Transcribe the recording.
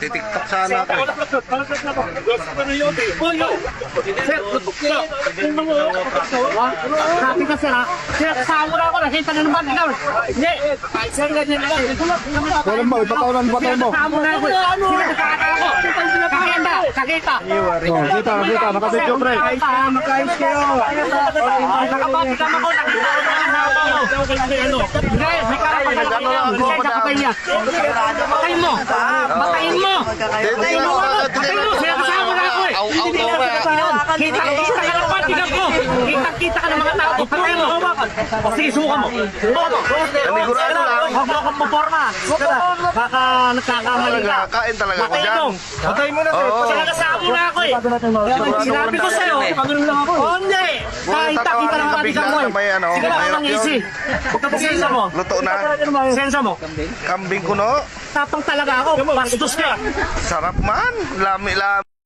Titiktok sana ako. Sabi ka sir ha? Sir, kasama na ako. Nakita na naman ikaw. Hindi. Sir, ganyan lang. Walang mo, ipatawanan mo, pataw mo. Kasama na ako. Sir, nakakata ako. Kakita. Kakita. Oh, kita, kita, nakabidyo pre. Kakita. Magkayos kayo. Nakabati ka ako. Nakita ko na ako. Hindi, may karapatan. Hindi, kakapay niya. Patayin mo. Patayin mo. Patayin mo. Patayin mo. Sir, kasama na ako eh. Hindi au, ka au. kasama. Kita, kita ka naman. Tingnan ko. Kita, kita ka ng mga tao. Patayin mo. O sige, subukan mo. Subukan mo. Panigurado lang. Huwag mo akong maporma. Baka nagkakamali ka. Nagkakain talaga ako Patayin dyan. mo. Patayin mo na. Oo. Kasi nakasama na ako eh. Sinabi ko sa'yo. Oh, hindi. Kahita, kita ng pati ka mo eh. Ano, Sige na, mahirap ang easy. Pagkapasensa mo. Luto na. Sensa mo. Kambing kuno. Tapang talaga ako. Bastos ka. Sarap man. Lami-lami.